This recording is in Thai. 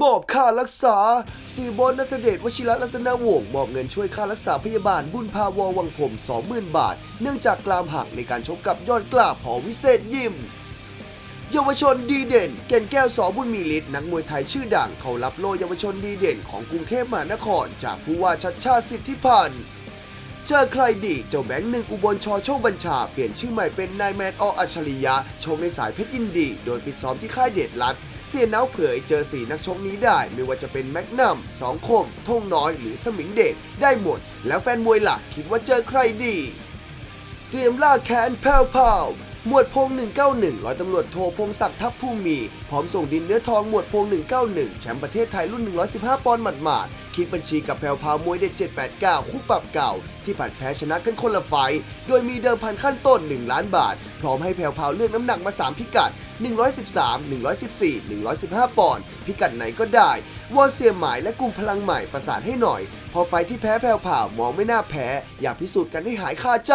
มอบค่ารักษาสีบอนนัทเดชวชิระรัตนวงศ์มอบเงินช่วยค่ารักษาพยาบาลบุญพาวอวังผม 20,000 บาท เนื่องจากกลามหักในการชกกับยอดกล้าผอวิเศษยิมเยาวชนดีเด่นแก่นแก้วสอบุญมีฤทธิ์นักมวยไทยชื่อดังเขารับโล่เยาวชนดีเด่นของกรุงเทพมหานคร จากผู้ว่าชัดชาติสิทธิพันธ์ เจอใครดีเจ้าแบงค์หนึ่งอุบลชอโชคบัญชา เปลี่ยนชื่อใหม่เป็นนายแมนออัจฉริยะชกในสายเพชรยินดี โดยฟิตซ้อมที่ค่ายเดชรัฐเสียเนาเผยเจอสีนักชกนี้ได้ ไม่ว่าจะเป็นแมกนัมสองคมท่งน้อยหรือสมิงเดชได้หมด แล้วแฟนมวยหลักคิดว่าเจอใครดี เตรียมล่าแค้นแผ่วพราหมวดพง 191 ร้อยตำรวจโทพงศักดิ์ทัพผู้มีพร้อมส่งดินเนื้อทองหมวดพง 191 แชมป์ประเทศไทยรุ่น 115 ปอนด์หมาดๆ คิดบัญชีกับแผ่วพาวมวยเด็ด789 คู่ปรับเก่า ที่ผัดแพ้ชนะกันคนละไฟ โดยมีเดิมพันขั้นต้น 1 ล้านบาท พร้อมให้แผ่วพาวเลือกน้ำหนักมา 3 พิกัด 113 114 115 ปอนด์พิกัดไหนก็ได้ วอเสียหมายและกลุ่มพลังใหม่ประสานให้หน่อย พอไฟที่แพ้แผ่วพาวมองไม่น่าแพ้ อยากพิสูจน์กันให้หายคาใจ